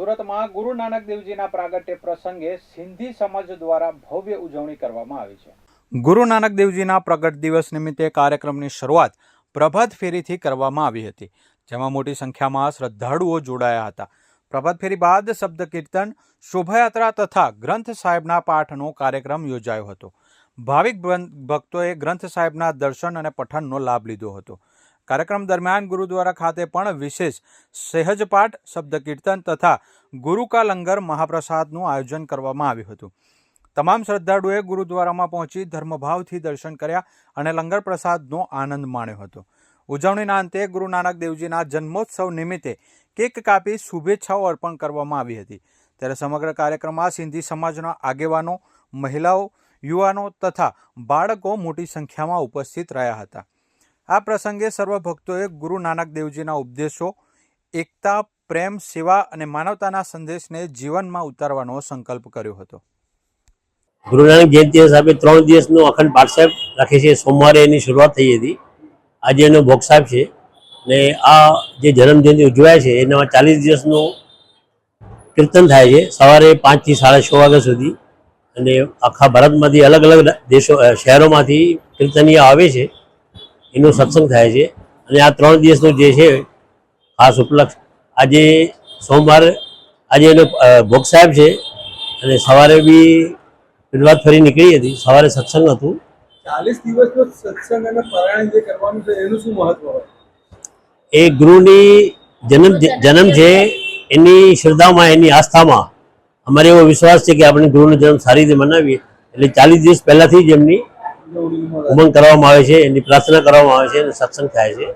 સુરતમાં ગુરુ નાનક દેવજીના પ્રાગટ્ય પ્રસંગે સિંધી સમાજ દ્વારા ભવ્ય ઉજવણી કરવામાં આવી છે. ગુરુ નાનક દેવજીના પ્રગટ દિવસ નિમિત્તે કાર્યક્રમની શરૂઆત પ્રભાત ફેરીથી કરવામાં આવી હતી, જેમાં મોટી સંખ્યામાં શ્રદ્ધાળુઓ જોડાયા હતા. પ્રભાત ફેરી બાદ શબ્દ કીર્તન, શોભાયાત્રા તથા ગ્રંથ સાહેબના પાઠનો કાર્યક્રમ યોજાયો હતો. ભાવિક ભક્તોએ ગ્રંથ સાહેબના દર્શન અને પઠનનો લાભ લીધો હતો. કાર્યક્રમ દરમિયાન ગુરુદ્વારા ખાતે પણ વિશેષ સહેજપાઠ શબ્દ કીર્તન તથા ગુરુ લંગર મહાપ્રસાદનું આયોજન કરવામાં આવ્યું હતું. તમામ શ્રદ્ધાળુએ ગુરુદ્વારામાં પહોંચી ધર્મભાવથી દર્શન કર્યા અને લંગર પ્રસાદનો આનંદ માણ્યો હતો. ઉજવણીના અંતે ગુરુ નાનક દેવજીના જન્મોત્સવ નિમિત્તે કેક કાપી શુભેચ્છાઓ અર્પણ કરવામાં આવી હતી. ત્યારે સમગ્ર કાર્યક્રમમાં સિંધી સમાજના આગેવાનો, મહિલાઓ, યુવાનો તથા બાળકો મોટી સંખ્યામાં ઉપસ્થિત રહ્યા હતા. આ પ્રસંગે સર્વ ભક્તોએ ગુરુ નાનક દેવજીના ઉપદેશો, એકતા, પ્રેમ, સેવા અને માનવતાના સંદેશને જીવનમાં ઉતારવાનો સંકલ્પ કર્યો હતો. ગુરુ નાનક જયંતિ સાહેબે ત્રણ દિવસનો અખંડ પાઠ સાહેબ રાખે છે. સોમવારે એની શરૂઆત થઈ હતી. આજે એનો ભોગ સાહેબ છે ને આ જે જન્મજયંતિ ઉજવાય છે એનામાં ચાલીસ દિવસનો કીર્તન થાય છે સવારે પાંચથી સાડા છ વાગ્યા સુધી. અને આખા ભારતમાંથી અલગ અલગ દેશો શહેરોમાંથી કીર્તનીય આવે છે. એનો સત્સંગ થાય છે. અને આ ત્રણ દિવસનો જે છે ખાસ ઉપલક્ષ આજે સોમવાર આજે એનો ભોગ સાહેબ છે. અને સવારે બી પ્રભાત ફરી નીકળી હતી. સવારે સત્સંગ હતું. ચાલીસ દિવસનો સત્સંગ અને પારાયણ જે કરવાનું છે એનું શું મહત્વ એ ગુરુની જન્મ જન્મ છે એની શ્રદ્ધામાં એની આસ્થામાં. અમારે એવો વિશ્વાસ છે કે આપણે ગુરુનો જન્મ સારી રીતે મનાવીએ. એટલે ચાલીસ દિવસ પહેલાંથી જ એમની ઉમંગ કરવામાં આવે છે એની પ્રાર્થના કરવામાં આવે છે અને સત્સંગ થાય છે.